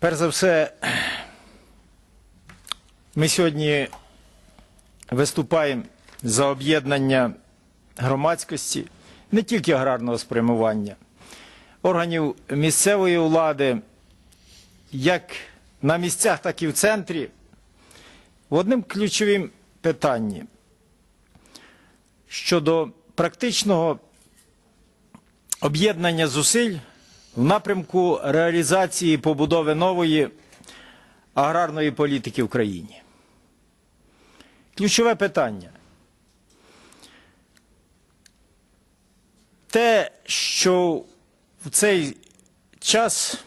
Перш за все, ми сьогодні виступаємо за об'єднання громадськості, не тільки аграрного спрямування, органів місцевої влади, як на місцях, так і в центрі, в одним ключовим питанні. Щодо практичного об'єднання зусиль в напрямку реалізації побудови нової аграрної політики в країні. Ключове питання. Те, що в цей час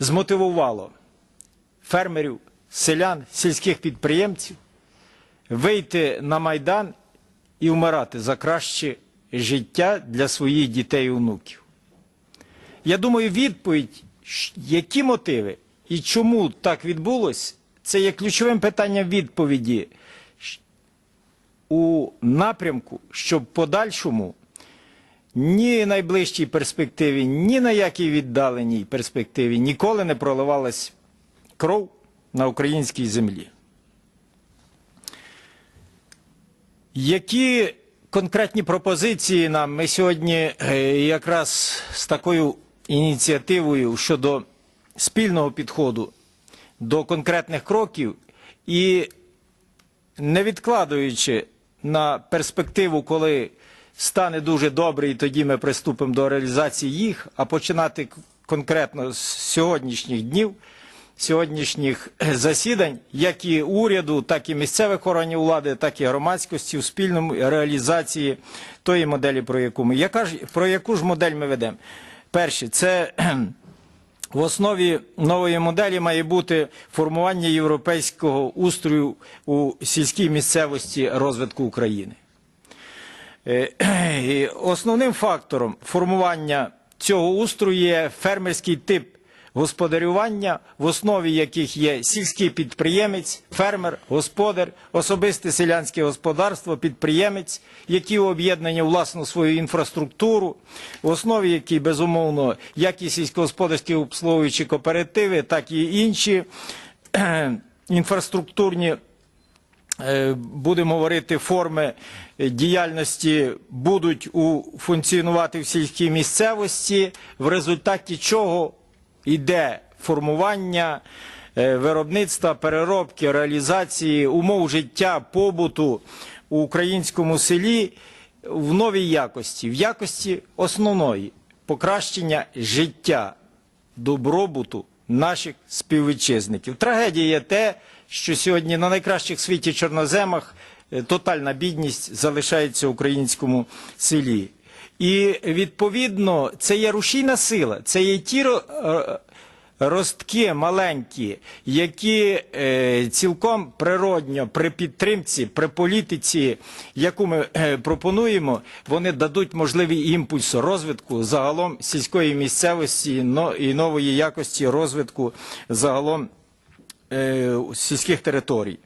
змотивувало фермерів, селян, сільських підприємців вийти на Майдан і вмирати за краще життя для своїх дітей і онуків. Я думаю, відповідь, які мотиви і чому так відбулось, це є ключовим питанням відповіді у напрямку, щоб в подальшому ні найближчій перспективі, ні на якій віддаленій перспективі ніколи не проливалась кров на українській землі. Які конкретні пропозиції нам ми сьогодні е, якраз з такою ініціативою щодо спільного підходу до конкретних кроків і не відкладаючи на перспективу, коли стане дуже добре, і тоді ми приступимо до реалізації їх, а починати конкретно з сьогоднішніх днів, сьогоднішніх засідань, як і уряду, так і місцевих органів влади, так і громадськості в спільному реалізації тої моделі, про яку ми. Яка ж, про яку ж модель ми ведемо? Перше, це в основі нової моделі має бути формування європейського устрою у сільській місцевості розвитку України. Е, Основним фактором формування цього устрою є фермерський тип господарювання, в основі яких є сільський підприємець, фермер, господар, особисте селянське господарство, підприємець, які об'єднані власну свою інфраструктуру, в основі яких, безумовно, як і сільськогосподарські обслуговуючі кооперативи, так і інші інфраструктурні е, будемо говорити, форми діяльності будуть функціонувати в сільській місцевості, в результаті чого йде формування е, виробництва, переробки, реалізації умов життя, побуту у українському селі в новій якості, в якості основної покращення життя добробуту наших співвітчизників. Трагедія є те, що сьогодні на найкращих світі чорноземах е, тотальна бідність залишається в українському селі. І відповідно це є рушійна сила, це є ті е, ростки маленькі, які е, цілком природньо при підтримці, при політиці, яку ми е, пропонуємо, вони дадуть можливий імпульс розвитку загалом сільської місцевості но- і нової якості розвитку загалом сільських територій.